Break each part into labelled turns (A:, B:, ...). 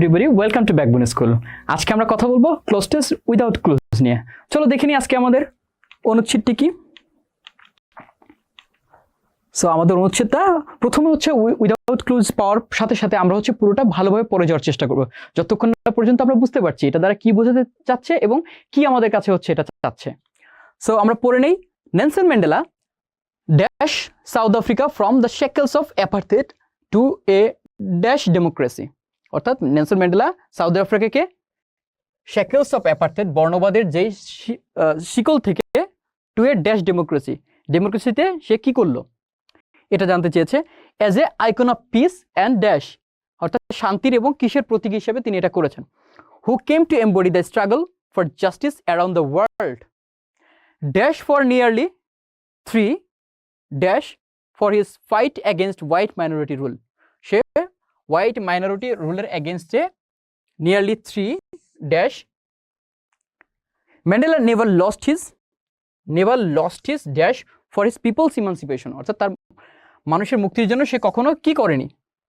A: Everybody welcome to backbone school আজকে আমরা কথা বলব ক্লোজ টেস্ট উইদাউট ক্লোজ নিয়ে। চলো দেখে নিই আজকে আমাদের অনুচ্ছেদটি কি। সো আমাদের অনুচ্ছেদটা প্রথমে হচ্ছে উইদাউট ক্লুজ পাওয়ার সাথে সাথে আমরা হচ্ছে পুরোটা ভালোভাবে পড়ে যাওয়ার চেষ্টা করব। যতক্ষণ পর্যন্ত আমরা বুঝতে পারছি এটা দ্বারা কি বোঝাতে চাচ্ছে এবং কি আমাদের কাছে হচ্ছে এটা চাচ্ছে। সো আমরা পড়ে নেই Nelson Mandela dash South Africa from the shackles of apartheid to a dash democracy অর্থাৎ নেলসন ম্যান্ডেলা সাউথ আফ্রিকাকে শ্যাকেলস অফ অ্যাপার্থেড বর্ণবাদের যেই শিকল থেকে টু এ ড্যাশ ডেমোক্রেসি ডেমোক্রেসিতে সে কি করল? এটা জানতে চেয়েছে as a icon of peace and dash অর্থাৎ শান্তির এবং কিসের প্রতীক হিসেবে তিনি এটা করেছেন। Who came to embody the struggle for justice around the world dash for nearly three dash for his fight against white minority rule say white minority রুলের এগেনস্টে nearly three dash Mandela never lost his never lost his dash for his people's emancipation অর্থাৎ তার মানুষের মুক্তির জন্য সে কখনো কি করেনি,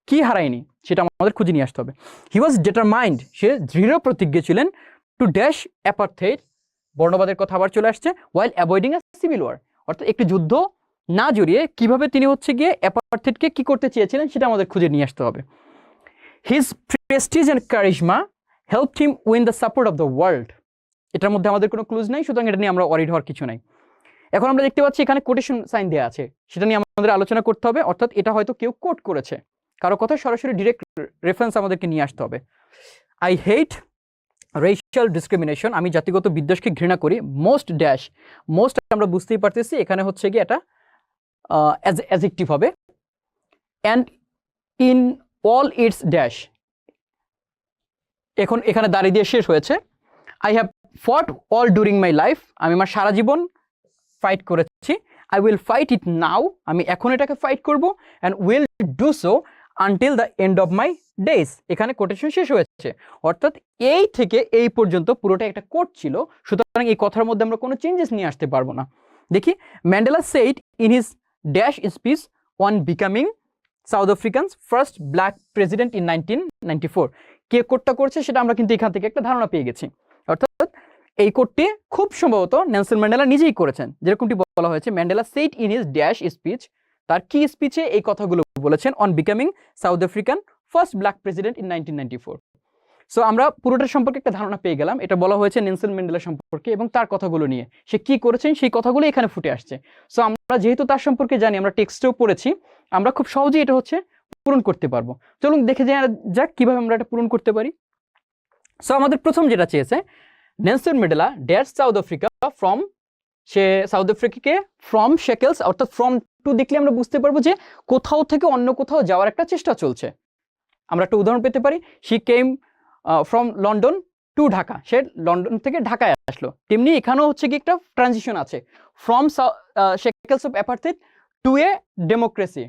A: কি হারায়নি, সেটা আমাদের খুঁজে নিয়ে আসতে হবে। হি ওয়াজ ডিটারমাইন্ড সে দৃঢ় প্রতিজ্ঞ ছিলেন টু ড্যাশ অ্যাপার্থেড বর্ণবাদের কথা আবার চলে আসছে while avoiding a civil war অর্থাৎ একটি যুদ্ধ না জড়িয়ে কীভাবে তিনি হচ্ছে গিয়ে অ্যাপার্থেডকে কি করতে চেয়েছিলেন, সেটা আমাদের খুঁজে নিয়ে আসতে হবে। His prestige and charisma help him win the support of the world এটার মধ্যে আমাদের কোনো ক্লুজ নাই, সুতরাং এটা নিয়ে আমরা অরিড হওয়ার কিছু নাই। এখন আমরা দেখতে পাচ্ছি এখানে কোটেশন সাইন দেওয়া আছে। সেটা নিয়ে আমাদের আলোচনা করতে হবে, অর্থাৎ এটা হয়তো কেউ কোট করেছে। কারও কথা সরাসরি ডিরেক্ট রেফারেন্স আমাদেরকে নিয়ে আসতে হবে। আই হেট রেশিয়াল ডিসক্রিমিনেশন আমি জাতিগত বিদ্বেষকে ঘৃণা করি মোস্ট ড্যাশ মোস্ট আমরা বুঝতেই পারতেছি, এখানে হচ্ছে কি এটা অ্যাজ অ্যাজেক্টিভ হবে। And in all its dash এখন এখানে দাঁড়িয়ে দিয়ে শেষ হয়েছে। I have fought all during my life আমি আমার সারা জীবন ফাইট করেছি। I will fight it now আমি এখন এটাকে ফাইট করব and will do so until the end of my days এখানে কোটেশন শেষ হয়েছে। অর্থাৎ এই থেকে এই পর্যন্ত পুরোটা একটা কোট ছিল। সুতরাং এই কথার মধ্যে আমরা কোনো চেঞ্জেস নিয়ে আসতে পারব না। দেখি Mandela said in his dash speech on becoming South Africans, first black president in nineteen ninety four. কে কোর্টটা করছে সেটা আমরা কিন্তু এখান থেকে একটা ধারণা পেয়ে গেছি। অর্থাৎ এই কোর্টটি খুব সম্ভবত নেলসন ম্যান্ডেলা নিজেই করেছেন। যেরকমটি বলা হয়েছে, Mandela said in his dash speech তার কি স্পিচে এই কথাগুলো বলেছেন on becoming South African first black president in nineteen ninety four so আমরা পুরোটার সম্পর্কে একটা ধারণা পেয়ে গেলাম। এটা বলা হয়েছে নেলসন ম্যান্ডেলা সম্পর্কে এবং তার কথাগুলো নিয়ে। সে কি করেছেন? সেই কথাগুলো এখানে ফুটে আসছে। সো আমরা যেহেতু তার সম্পর্কে জানি, আমরা টেক্সটেও পড়েছি, আমরা খুব সহজেই এটা হচ্ছে পূরণ করতে পারব। চলুন দেখে যাক কীভাবে আমরা এটা পূরণ করতে পারি। সো আমাদের প্রথম যেটা চেয়েছে, Nelson Mandela dash South Africa from, say South আফ্রিকাকে ফ্রম শেকেলস, অর্থাৎ ফ্রম টু দেখলে আমরা বুঝতে পারব যে কোথাও থেকে অন্য কোথাও যাওয়ার একটা চেষ্টা চলছে। আমরা একটা উদাহরণ পেতে পারি। She came from London to Dhaka say London থেকে ঢাকায় আসলো। তেমনি এখানেও হচ্ছে কি একটা ট্রানজিশন আছে। From shackles of apartheid to a democracy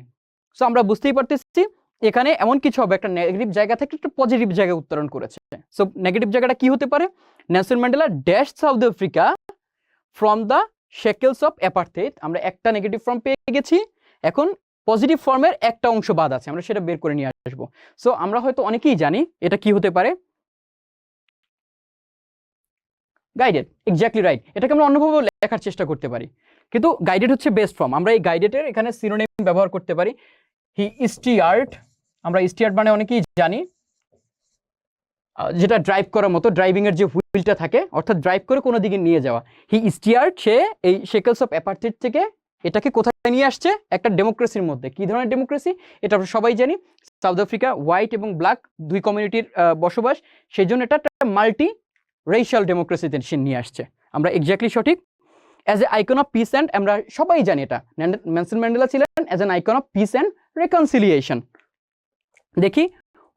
A: so আমরা বুঝতেই পারতেছি, এখানে এমন কিছু হবে। একটা নেগেটিভ জায়গা থেকে একটা পজিটিভ জায়গায় উত্তরণ করেছে। সো নেগেটিভ জায়গাটা কি হতে পারে? Nelson Mandela dash South Africa from the shackles of apartheid আমরা একটা নেগেটিভ ফর্ম পেয়ে গেছি। এখন পজিটিভ ফর্মের একটা অংশ বাদ আছে, আমরা সেটা বের করে নিয়ে আসব। সো আমরা হয়তো অনেকেই জানি এটা কি হতে পারে। গাইডেড এক্স্যাক্টলি রাইট এটাকে আমরা অন্যভাবে লেখার চেষ্টা করতে পারি। কিন্তু গাইডেড হচ্ছে বেস্ট ফর্ম আমরা এই গাইডেডের এখানে সিনোনিম ব্যবহার করতে পারি। হি স্টিয়ার্ড আমরা স্টিয়ার্ড মানে অনেকেই জানি। যেটা ড্রাইভ করার মতো ড্রাইভিং এর যে হুইলটা থাকে, অর্থাৎ ড্রাইভ করে কোনো দিকে নিয়ে যাওয়া। হি স্টিয়ার্ড সে এই শেকেলস অফ অ্যাপার্থেড থেকে এটাকে কোথায় নিয়ে আসছে? একটা ডেমোক্রেসির মধ্যে। কি ধরনের ডেমোক্রেসি এটা আমরা সবাই জানি। সাউথ আফ্রিকা হোয়াইট এবং ব্ল্যাক দুই কমিউনিটির বসবাস। সেই জন্য এটা একটা মাল্টি রেশিয়াল ডেমোক্রেসিতে সে নিয়ে আসছে। আমরা এক্স্যাক্টলি সঠিক? As a icon of peace and আমরা সবাই জানি এটা। ম্যানসন ম্যান্ডেলা ছিলেন as an icon of peace and reconciliation দেখি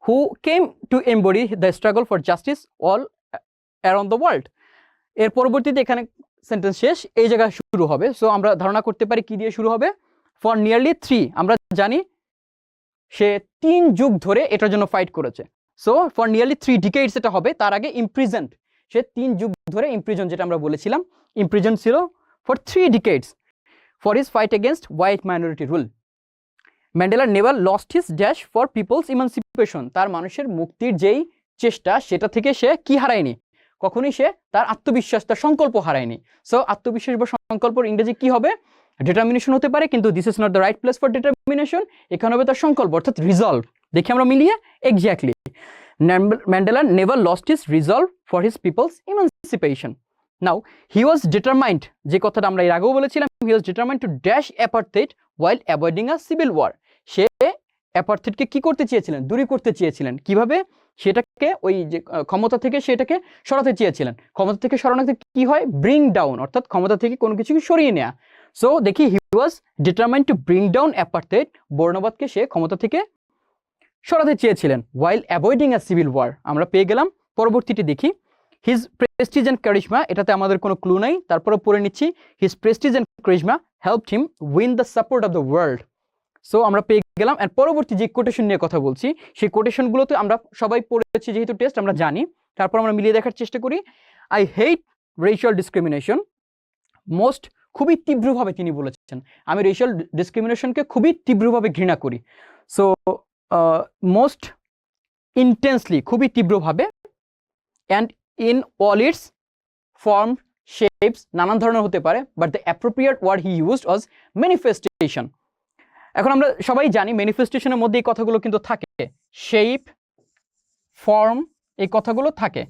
A: who came to embody the struggle for justice all around the world এর পরবর্তীতে এখানে সেন্টেন্স শেষ, এই জায়গায় শুরু হবে। সো আমরা ধারণা করতে পারি কি দিয়ে শুরু হবে? ফর নিয়ারলি থ্রি আমরা জানি সে তিন যুগ ধরে এটার জন্য ফাইট করেছে। So for nearly three decades এটা হবে, তার আগে ইমপ্রিজেন্ট সে তিন যুগ ধরে ইমপ্রিজন যেটা আমরা বলেছিলাম। ইমপ্রিজন ছিল for three decades for his fight against white minority rule Mandela never lost his dash for people's emancipation তার মানুষের মুক্তির যেই চেষ্টা, সেটা থেকে সে কি হারায়নি? কখনোই সে তার আত্মবিশ্বাস তার সংকল্প হারায়নি। সো আত্মবিশ্বাস বা সংকল্পর ইংরেজি কি হবে? ডিটারমিনেশন হতে পারে, কিন্তু this is not the right place for determination এখানে হবে তার সংকল্প, অর্থাৎ রিজলভ দেখি আমরা মিলিয়ে exactly Mandela never lost his resolve for his people's emancipation now he was determined যে কথাটা আমরা এর আগেও বলেছিলাম he was determined to dash apartheid while avoiding a civil war সে অ্যাপার্থেটকে কি করতে চেয়েছিলেন? দূরী করতে চেয়েছিলেন। কীভাবে? সেটাকে ওই যে ক্ষমতা থেকে সেটাকে সরাতে চেয়েছিলেন। ক্ষমতা থেকে সরানোতে কি হয়? ব্রিং ডাউন অর্থাৎ ক্ষমতা থেকে কোনো কিছুকে সরিয়ে নেওয়া সো দেখি he was determined to bring down apartheid বর্ণবাদকে সে ক্ষমতা থেকে সরাতে চেয়েছিলেন while avoiding a civil war আমরা পেয়ে গেলাম, পরবর্তীটি দেখি। হিজ প্রেস্টিজ অ্যান্ড কারিশমা এটাতে আমাদের কোনো ক্লু নাই, তারপরে পড়ে নিচ্ছি। His prestige and charisma help him win the support of the world so আমরা পেয়ে গেলাম। আর পরবর্তী যে কোটেশন নিয়ে কথা বলছি, সেই কোটেশনগুলোতে আমরা সবাই পড়েছি যেহেতু টেস্ট আমরা জানি। তারপর আমরা মিলিয়ে দেখার চেষ্টা করি। I hate racial discrimination most খুবই তীব্রভাবে তিনি বলেছেন। আমি রেশিয়াল ডিসক্রিমিনেশনকে খুবই তীব্রভাবে ঘৃণা করি। সো মোস্ট ইন্টেন্সলি খুবই তীব্রভাবে and in all its form shapes নানান ধরনের হতে পারে but the appropriate word he used was manifestation এখন আমরা সবাই জানি ম্যানিফেস্টেশনের মধ্যে এই কথাগুলো কিন্তু থাকে। শেপ ফর্ম এই কথাগুলো থাকে।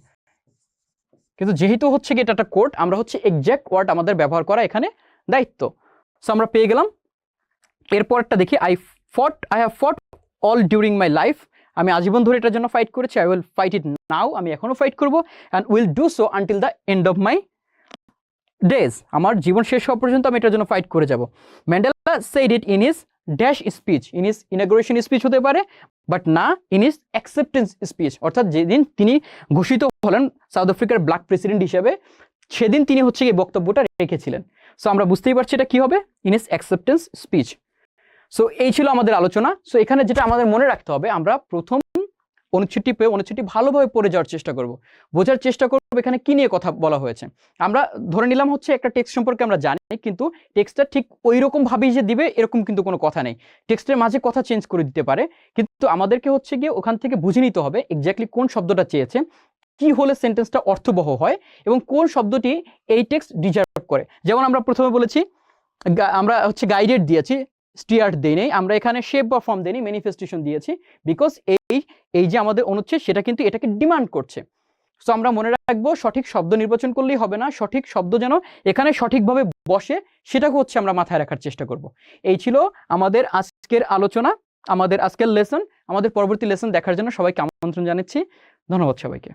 A: কিন্তু যেহেতু হচ্ছে কি এটা একটা কোড আমরা হচ্ছে এক্স্যাক্ট ওয়ার্ড আমাদের ব্যবহার করা এখানে দায়িত্ব। সো আমরা পেয়ে গেলাম। এরপরটা দেখি I fought I have fought all during my life আমি আজীবন ধরে এটার জন্য ফাইট করেছি। I will fight it now আমি এখনও ফাইট করব। And will do so until the end of my days আমার জীবন শেষ হওয়া পর্যন্ত আমি এটার জন্য ফাইট করে যাব। Mandela said it in his dash speech in his inauguration speech হতে পারে বাট না ইন ইস অ্যাকসেপ্টেন্স স্পিচ অর্থাৎ যেদিন তিনি ঘোষিত হলেন সাউথ আফ্রিকার ব্ল্যাক প্রেসিডেন্ট হিসেবে, সেদিন তিনি হচ্ছে এই বক্তব্যটা রেখেছিলেন। সো আমরা বুঝতেই পারছি এটা কী হবে? In his acceptance speech so এই ছিল আমাদের আলোচনা। সো এখানে যেটা আমাদের মনে রাখতে হবে, আমরা প্রথম অনুচ্ছেদটি পেয়ে অনুচ্ছেদটি ভালোভাবে পড়ে যাওয়ার চেষ্টা করব। বোঝার চেষ্টা করব এখানে কি নিয়ে কথা বলা হয়েছে। আমরা ধরে নিলাম হচ্ছে একটা টেক্সট সম্পর্কে আমরা জানি, কিন্তু টেক্সটটা ঠিক ওই রকম ভাবেই যে দিবে, এরকম কিন্তু কোনো কথা নেই। টেক্সটের মাঝে কথা চেঞ্জ করে দিতে পারে, কিন্তু আমাদেরকে হচ্ছে গিয়ে ওখান থেকে বুঝে নিতে হবে এক্স্যাক্টলি কোন শব্দটা চেয়েছে, কি হলে সেন্টেন্সটা অর্থবহ হয়, এবং কোন শব্দটি এই টেক্সট ডিজার্ভ করে। যেমন আমরা প্রথমে বলেছি আমরা হচ্ছে গাইডেড দিয়েছি স্টিয়ার্ট দেই নেই, আমরা এখানে শেপ বা ফর্ম দেই ম্যানিফেস্টেশন দিয়েছি বিকজ এই এই যে আমাদের অনুচ্ছেদ, সেটা কিন্তু এটাকে ডিমান্ড করছে। সো আমরা মনে রাখব, সঠিক শব্দ নির্বাচন করলেই হবে না, সঠিক শব্দ যেন এখানে সঠিকভাবে বসে সেটাকে হচ্ছে আমরা মাথায় রাখার চেষ্টা করব। এই ছিল আমাদের আজকের আলোচনা, আমাদের আজকের লেসন আমাদের পরবর্তী লেসন দেখার জন্য সবাইকে আমন্ত্রণ জানাচ্ছি। ধন্যবাদ সবাইকে।